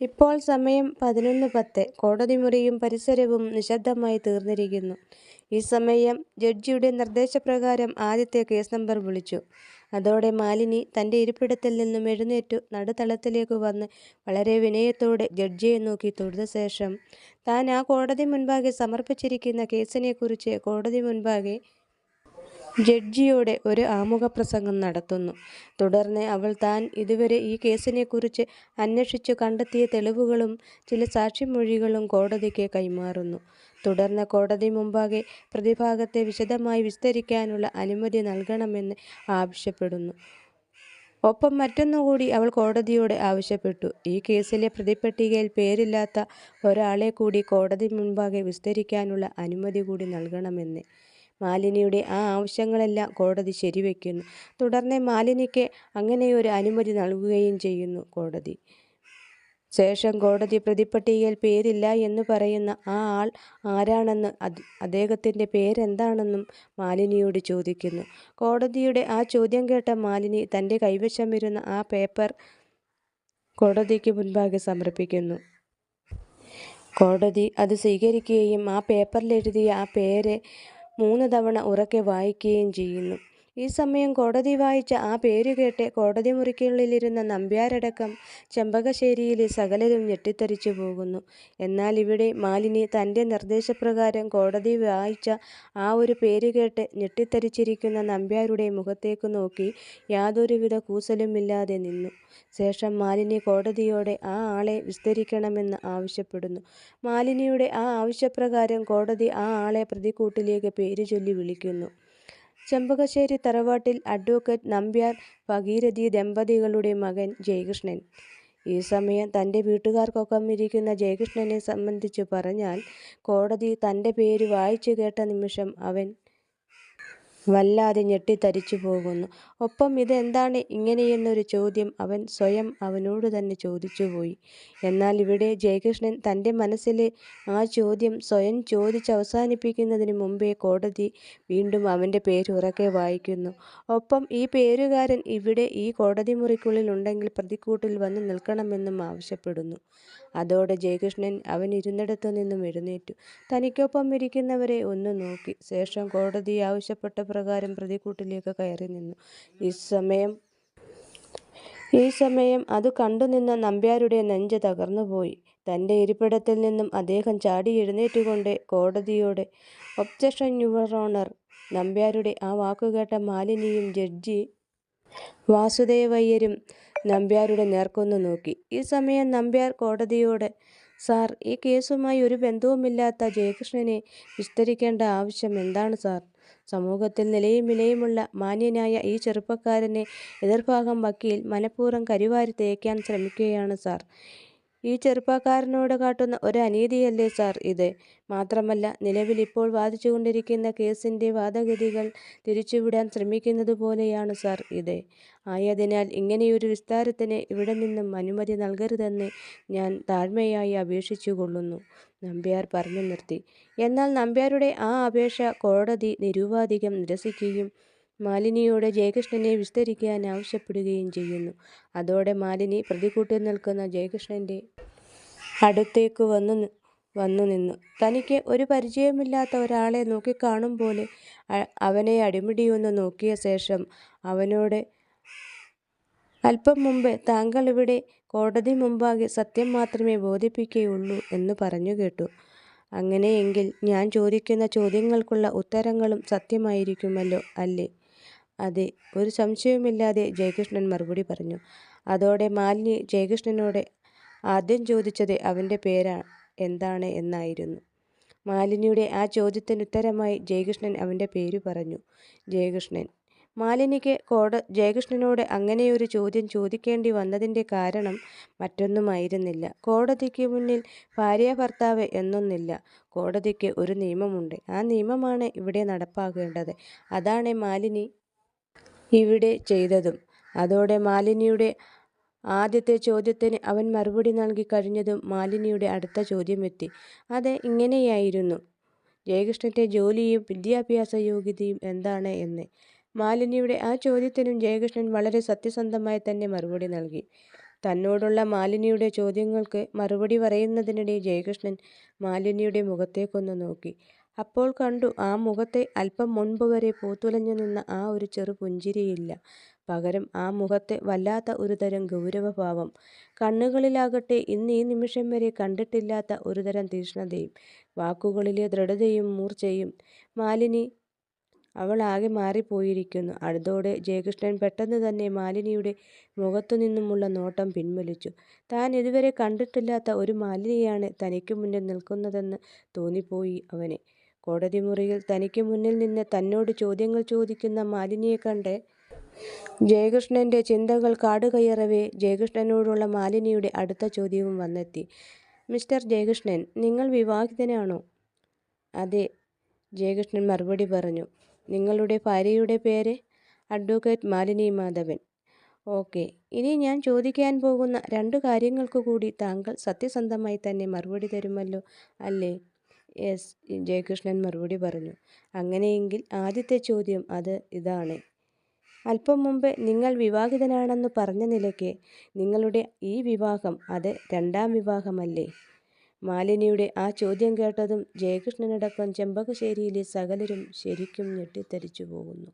ഇപ്പോൾ സമയം പതിനൊന്ന് പത്ത്. കോടതി മുറിയും പരിസരവും നിശബ്ദമായി തീർന്നിരിക്കുന്നു. ഈ സമയം ജഡ്ജിയുടെ നിർദ്ദേശപ്രകാരം ആദ്യത്തെ കേസ് നമ്പർ വിളിച്ചു. അതോടെ മാലിനി തന്റെ ഇരിപ്പിടത്തിൽ നിന്നും എഴുന്നേറ്റു നടുത്തളത്തിലേക്ക് വന്ന് വളരെ വിനയത്തോടെ ജഡ്ജിയെ നോക്കി തൊഴുതശേഷം താൻ ആ കോടതി മുൻപാകെ സമർപ്പിച്ചിരിക്കുന്ന കേസിനെക്കുറിച്ച് കോടതി മുൻപാകെ ജഡ്ജിയോട് ഒരു ആമുഖ പ്രസംഗം നടത്തുന്നു. തുടർന്ന് അവൾ താൻ ഇതുവരെ ഈ കേസിനെക്കുറിച്ച് അന്വേഷിച്ചു കണ്ടെത്തിയ തെളിവുകളും ചില സാക്ഷിമൊഴികളും കോടതിക്ക് കൈമാറുന്നു. തുടർന്ന് കോടതി മുമ്പാകെ പ്രതിഭാഗത്തെ വിശദമായി വിസ്തരിക്കാനുള്ള അനുമതി നൽകണമെന്ന് ആവശ്യപ്പെടുന്നു. ഒപ്പം മറ്റൊന്നുകൂടി അവൾ കോടതിയോട് ആവശ്യപ്പെട്ടു. ഈ കേസിലെ പ്രതിപ്പട്ടികയിൽ പേരില്ലാത്ത ഒരാളെ കൂടി കോടതി മുൻപാകെ വിസ്തരിക്കാനുള്ള അനുമതി കൂടി നൽകണമെന്ന്. മാലിനിയുടെ ആ ആവശ്യങ്ങളെല്ലാം കോടതി ശരിവെക്കുന്നു. തുടർന്ന് മാലിനിക്ക് അങ്ങനെയൊരു അനുമതി നൽകുകയും ചെയ്യുന്നു കോടതി. ശേഷം കോടതി പ്രതിപ്പട്ടികയിൽ പേരില്ല എന്ന് പറയുന്ന ആ ആൾ ആരാണെന്ന് അദ്ദേഹത്തിന്റെ പേരെന്താണെന്നും മാലിനിയോട് ചോദിക്കുന്നു. കോടതിയുടെ ആ ചോദ്യം കേട്ട മാലിനി തന്റെ കൈവശമിരുന്ന ആ പേപ്പർ കോടതിക്ക് മുൻപാകെ സമർപ്പിക്കുന്നു. കോടതി അത് സ്വീകരിക്കുകയും ആ പേപ്പറിലെഴുതിയ ആ പേര് മൂന്ന് തവണ ഉറക്കെ വായിക്കുകയും ചെയ്യുന്നു. ഈ സമയം കോടതി വായിച്ച ആ പേരുകേട്ട് കോടതിമുറിക്കുള്ളിലിരുന്ന നമ്പ്യാരടക്കം ചെമ്പകശ്ശേരിയിലെ സകലരും ഞെട്ടിത്തരിച്ചുപോകുന്നു. എന്നാൽ ഇവിടെ മാലിനി തന്റെ നിർദ്ദേശപ്രകാരം കോടതി വായിച്ച ആ ഒരു പേരുകേട്ട് ഞെട്ടിത്തരിച്ചിരിക്കുന്ന നമ്പ്യാരുടെ മുഖത്തേക്ക് നോക്കി യാതൊരുവിധ കൂസലുമില്ലാതെ നിന്നു. ശേഷം മാലിനി കോടതിയോടെ ആ ആളെ വിസ്തരിക്കണമെന്ന് ആവശ്യപ്പെടുന്നു. മാലിനിയുടെ ആ ആവശ്യപ്രകാരം കോടതി ആ ആളെ പ്രതിക്കൂട്ടിലേക്ക് പേരുചൊല്ലി വിളിക്കുന്നു. ചെമ്പകശ്ശേരി തറവാട്ടിൽ അഡ്വക്കേറ്റ് നമ്പ്യാർ ഭഗീരഥി ദമ്പതികളുടെ മകൻ ജയകൃഷ്ണൻ. ഈ സമയം തന്റെ വീട്ടുകാർക്കൊപ്പം ഇരിക്കുന്ന ജയകൃഷ്ണനെ സംബന്ധിച്ച് പറഞ്ഞാൽ കോടതി തന്റെ പേര് വായിച്ചു കേട്ട നിമിഷം അവൻ വല്ലാതെ ഞെട്ടിത്തരിച്ചുപോകുന്നു. ഒപ്പം ഇതെന്താണ് ഇങ്ങനെയെന്നൊരു ചോദ്യം അവൻ സ്വയം അവനോട് തന്നെ ചോദിച്ചുപോയി. എന്നാൽ ഇവിടെ ജയകൃഷ്ണൻ തന്റെ മനസ്സിലെ ആ ചോദ്യം സ്വയം ചോദിച്ചവസാനിപ്പിക്കുന്നതിനു മുമ്പേ കോടതി വീണ്ടും അവന്റെ പേര് ഉറക്കെ വായിക്കുന്നു. ഒപ്പം ഈ പേരുകാരൻ ഇവിടെ ഈ കോടതി മുറിക്കുള്ളിൽ ഉണ്ടെങ്കിൽ പ്രതിക്കൂട്ടിൽ വന്നു നിൽക്കണമെന്നും ആവശ്യപ്പെടുന്നു. അതോടെ ജയകൃഷ്ണൻ അവൻ ഇരുന്നിടത്തുനിന്നും എഴുന്നേറ്റു തനിക്കൊപ്പം ഇരിക്കുന്നവരെ ഒന്നു നോക്കി. ശേഷം കോടതി ആവശ്യപ്പെട്ട പ്രകാരം പ്രതിക്കൂട്ടിലേക്ക് കയറിനിന്നു. ഈ സമയം ഈ സമയം അത് കണ്ടുനിന്ന നമ്പ്യാരുടെ നെഞ്ച് തകർന്നുപോയി. തന്റെ ഇരിപ്പിടത്തിൽ നിന്നും അദ്ദേഹം ചാടി എഴുന്നേറ്റുകൊണ്ട് കോടതിയോട് ഒബ്ജക്ഷൻ യുവർ ഓണർ. നമ്പ്യാരുടെ ആ വാക്കുകേട്ട മാലിനിയും ജഡ്ജി വാസുദേവയ്യരും നമ്പ്യാരുടെ നേർക്കൊന്നു നോക്കി. ഈ സമയം നമ്പ്യാർ കോടതിയോട് സാർ ഈ കേസുമായി ഒരു ബന്ധവുമില്ലാത്ത ജയകൃഷ്ണനെ വിസ്തരിക്കേണ്ട ആവശ്യം എന്താണ് സാർ. സമൂഹത്തിൽ നിലയും വിലയുമുള്ള മാന്യനായ ഈ ചെറുപ്പക്കാരനെ എതിർഭാഗം വക്കീൽ മനഃപൂർവം കരിവാരി തേക്കാൻ ശ്രമിക്കുകയാണ് സാർ. ഈ ചെറുപ്പക്കാരനോട് കാട്ടുന്ന ഒരു അനീതിയല്ലേ സാർ ഇത്. മാത്രമല്ല നിലവിൽ ഇപ്പോൾ വാദിച്ചുകൊണ്ടിരിക്കുന്ന കേസിന്റെ വാദഗതികൾ തിരിച്ചുവിടാൻ ശ്രമിക്കുന്നത് പോലെയാണ് സാർ ഇത്. ആയതിനാൽ ഇങ്ങനെയൊരു വിസ്താരത്തിന് ഇവിടെ നിന്നും അനുമതി നൽകരുതെന്ന് ഞാൻ താഴ്മയായി അപേക്ഷിച്ചുകൊള്ളുന്നു നമ്പ്യാർ പറഞ്ഞു നിർത്തി. എന്നാൽ നമ്പ്യാരുടെ ആ അപേക്ഷ കോടതി നിരുപാധികം നിരസിക്കുകയും മാലിനിയോട് ജയകൃഷ്ണനെ വിസ്തരിക്കാൻ ആവശ്യപ്പെടുകയും ചെയ്യുന്നു. അതോടെ മാലിനി പ്രതികൂട്ടി നിൽക്കുന്ന ജയകൃഷ്ണന്റെ അടുത്തേക്ക് വന്നു വന്നു നിന്നു തനിക്ക് ഒരു പരിചയമില്ലാത്ത ഒരാളെ നോക്കിക്കാണും പോലെ അവനെ അടിമുടിയൊന്ന് നോക്കിയ ശേഷം അവനോട് അല്പം മുമ്പ് താങ്കൾ ഇവിടെ കോടതി മുമ്പാകെ സത്യം മാത്രമേ ബോധിപ്പിക്കുകയുള്ളൂ എന്ന് പറഞ്ഞു കേട്ടു അങ്ങനെയെങ്കിൽ ഞാൻ ചോദിക്കുന്ന ചോദ്യങ്ങൾക്കുള്ള ഉത്തരങ്ങളും സത്യമായിരിക്കുമല്ലോ അല്ലേ. അതെ ഒരു സംശയവുമില്ലാതെ ജയകൃഷ്ണൻ മറുപടി പറഞ്ഞു. അതോടെ മാലിനി ജയകൃഷ്ണനോട് ആദ്യം ചോദിച്ചത് അവന്റെ പേരാ എന്താണ് എന്നായിരുന്നു. മാലിനിയുടെ ആ ചോദ്യത്തിനുത്തരമായി ജയകൃഷ്ണൻ അവന്റെ പേര് പറഞ്ഞു. ജയകൃഷ്ണൻ. മാലിനിക്ക് കോട ജയകൃഷ്ണനോട് അങ്ങനെയൊരു ചോദ്യം ചോദിക്കേണ്ടി വന്നതിന്റെ കാരണം മറ്റൊന്നുമായിരുന്നില്ല. കോടതിക്ക് മുന്നിൽ ഭാര്യ ഭർത്താവ് എന്നൊന്നില്ല. കോടതിക്ക് ഒരു നിയമമുണ്ട്. ആ നിയമമാണ് ഇവിടെ നടപ്പാകേണ്ടത് അതാണ് മാലിനി ഇവിടെ ചെയ്തതും. അതോടെ മാലിനിയുടെ ആദ്യത്തെ ചോദ്യത്തിന് അവൻ മറുപടി നൽകി കഴിഞ്ഞതും മാലിനിയുടെ അടുത്ത ചോദ്യമെത്തി. അത് ഇങ്ങനെയായിരുന്നു ജയകൃഷ്ണന്റെ ജോലിയും വിദ്യാഭ്യാസ യോഗ്യതയും എന്താണ് എന്ന്. മാലിനിയുടെ ആ ചോദ്യത്തിനും ജയകൃഷ്ണൻ വളരെ സത്യസന്ധമായി തന്നെ മറുപടി നൽകി. തന്നോടുള്ള മാലിനിയുടെ ചോദ്യങ്ങൾക്ക് മറുപടി പറയുന്നതിനിടെ ജയകൃഷ്ണൻ മാലിനിയുടെ മുഖത്തേക്കൊന്ന് നോക്കി. അപ്പോൾ കണ്ടു ആ മുഖത്തെ അല്പം മുൻപ് വരെ പൂത്തുലഞ്ഞു നിന്ന ആ ഒരു ചെറു പുഞ്ചിരിയില്ല. പകരം ആ മുഖത്തെ വല്ലാത്ത ഒരുതരം ഗൗരവഭാവം. കണ്ണുകളിലാകട്ടെ ഇന്ന് ഈ നിമിഷം വരെ കണ്ടിട്ടില്ലാത്ത ഒരുതരം തീഷ്ണതയും വാക്കുകളിലെ ദൃഢതയും മൂർച്ചയും. മാലിനി അവൾ ആകെ മാറിപ്പോയിരിക്കുന്നു. അടുത്തോടെ ജയകൃഷ്ണൻ പെട്ടെന്ന് തന്നെ മാലിനിയുടെ മുഖത്തുനിന്നുമുള്ള നോട്ടം പിൻവലിച്ചു. താൻ ഇതുവരെ കണ്ടിട്ടില്ലാത്ത ഒരു മാലിനിയാണ് തനിക്ക് മുന്നിൽ നിൽക്കുന്നതെന്ന് തോന്നിപ്പോയി അവന്. കോടതിമുറിയിൽ തനിക്ക് മുന്നിൽ നിന്ന് തന്നോട് ചോദ്യങ്ങൾ ചോദിക്കുന്ന മാലിനിയെ കണ്ട് ജയകൃഷ്ണന്റെ ചിന്തകൾ കാടുകയറവേ ജയകൃഷ്ണനോടുള്ള മാലിനിയുടെ അടുത്ത ചോദ്യവും വന്നെത്തി. "മിസ്റ്റർ ജയകൃഷ്ണൻ, നിങ്ങൾ വിവാഹിതനാണോ? " "അതെ. " ജയകൃഷ്ണൻ മറുപടി പറഞ്ഞു. "നിങ്ങളുടെ ഭാര്യയുടെ പേര്? " "അഡ്വക്കേറ്റ് മാലിനി മാധവൻ. " ഓക്കെ ഇനി ഞാൻ ചോദിക്കാൻ പോകുന്ന രണ്ട് കാര്യങ്ങൾക്കു കൂടി താങ്കൾ സത്യസന്ധമായി തന്നെ മറുപടി തരുമല്ലോ, അല്ലേ? " "യെസ്," ജയകൃഷ്ണൻ മറുപടി പറഞ്ഞു. "അങ്ങനെയെങ്കിൽ ആദ്യത്തെ ചോദ്യം അത് ഇതാണ്. അല്പം മുമ്പ് നിങ്ങൾ വിവാഹിതനാണെന്ന് പറഞ്ഞ നിലയ്ക്ക് നിങ്ങളുടെ ഈ വിവാഹം അത് രണ്ടാം വിവാഹമല്ലേ? " മാലിനിയുടെ ആ ചോദ്യം കേട്ടതും ജയകൃഷ്ണനടക്കം ചെമ്പകശ്ശേരിയിലെ സകലരും ശരിക്കും ഞെട്ടിത്തരിച്ചുപോകുന്നു.